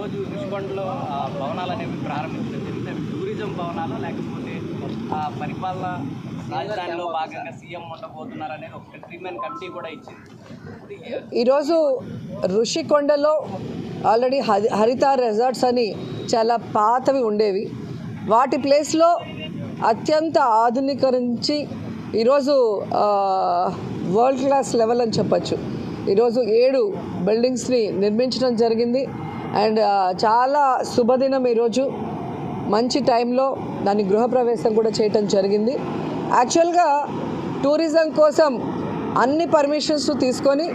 ఈరోజు రుషికొండలో భవనాలు అనేవి ప్రారంభించడం జరిగింది అవి టూరిజం భవనాలు లేకపోతే పరిపాలన రాజధానిలో భాగంగా సీఎం ఉండబోతున్నారు అనేది ఒక త్రీ కమిటీ కూడా ఇచ్చింది. ఈరోజు రుషికొండలో ఆల్రెడీ హరిత రెసార్ట్స్ అని చాలా పాతవి ఉండేవి. వాటి ప్లేస్లో అత్యంత ఆధునీకరించి ఈరోజు వరల్డ్ క్లాస్ లెవెల్ అని చెప్పచ్చు. ఈరోజు ఏడు బిల్డింగ్స్ని నిర్మించడం జరిగింది. అండ్ చాలా శుభదినం ఈరోజు. మంచి టైంలో దాని గృహప్రవేశం కూడా చేయటం జరిగింది. యాక్చువల్గా టూరిజం కోసం అన్ని పర్మిషన్స్ తీసుకొని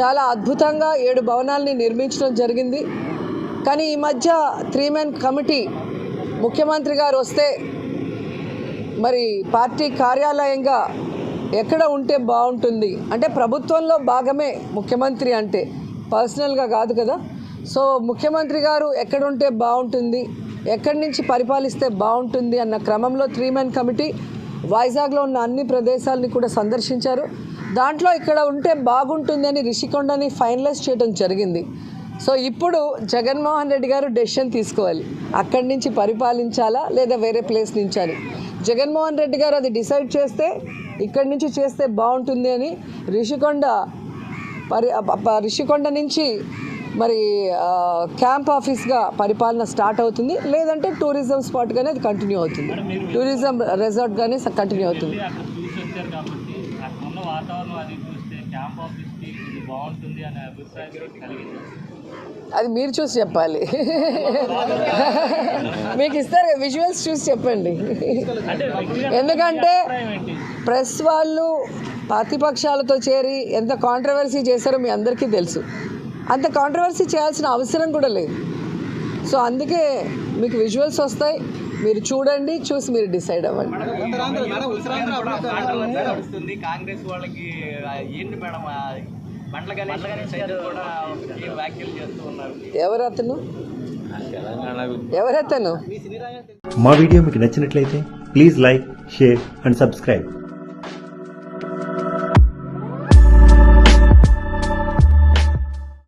చాలా అద్భుతంగా ఏడు భవనాల్ని నిర్మించడం జరిగింది. కానీ ఈ మధ్య త్రీ మెన్ కమిటీ ముఖ్యమంత్రి గారు వస్తే మరి పార్టీ కార్యాలయంగా ఎక్కడ ఉంటే బాగుంటుంది? అంటే ప్రభుత్వంలో భాగమే ముఖ్యమంత్రి అంటే. పర్సనల్గా కాదు కదా. సో ముఖ్యమంత్రి గారు ఎక్కడ ఉంటే బాగుంటుంది ఎక్కడి నుంచి పరిపాలిస్తే బాగుంటుంది అన్న క్రమంలో త్రీ మెన్ కమిటీ వైజాగ్లో ఉన్న అన్ని ప్రదేశాలని కూడా సందర్శించారు. దాంట్లో ఇక్కడ ఉంటే బాగుంటుంది అని రిషికొండని ఫైనలైజ్ చేయడం జరిగింది. సో ఇప్పుడు జగన్మోహన్ రెడ్డి గారు డెసిషన్ తీసుకోవాలి. అక్కడి నుంచి పరిపాలించాలా లేదా వేరే ప్లేస్ నుంచి అని. జగన్మోహన్ రెడ్డి గారు అది డిసైడ్ చేస్తే ఇక్కడి నుంచి చేస్తే బాగుంటుంది అని రిషికొండ పరి రిషికొండ నుంచి మరి క్యాంప్ ఆఫీస్గా పరిపాలన స్టార్ట్ అవుతుంది. లేదంటే టూరిజం స్పాట్గానే అది కంటిన్యూ అవుతుంది. టూరిజం రెసార్ట్గానే కంటిన్యూ అవుతుంది. అది మీరు చూసి చెప్పాలి. మీకు ఇస్తారు విజువల్స్ చూసి చెప్పండి. ఎందుకంటే ప్రెస్ వాళ్ళు ప్రతిపక్షాలతో చేరి ఎంత కాంట్రవర్సీ చేశారో మీ అందరికీ తెలుసు. అంత కాంట్రవర్సీ చేయాల్సిన అవసరం కూడా లేదు. సో అందుకే మీకు విజువల్స్ వస్తాయి. మీరు చూడండి చూసి మీరు డిసైడ్ అవ్వండి. కాంగ్రెస్ వాళ్ళకి ఏంటి మేడం ఎవరతను ఎవరతను మా వీడియో మీకు నచ్చినట్లయితే please like share and subscribe.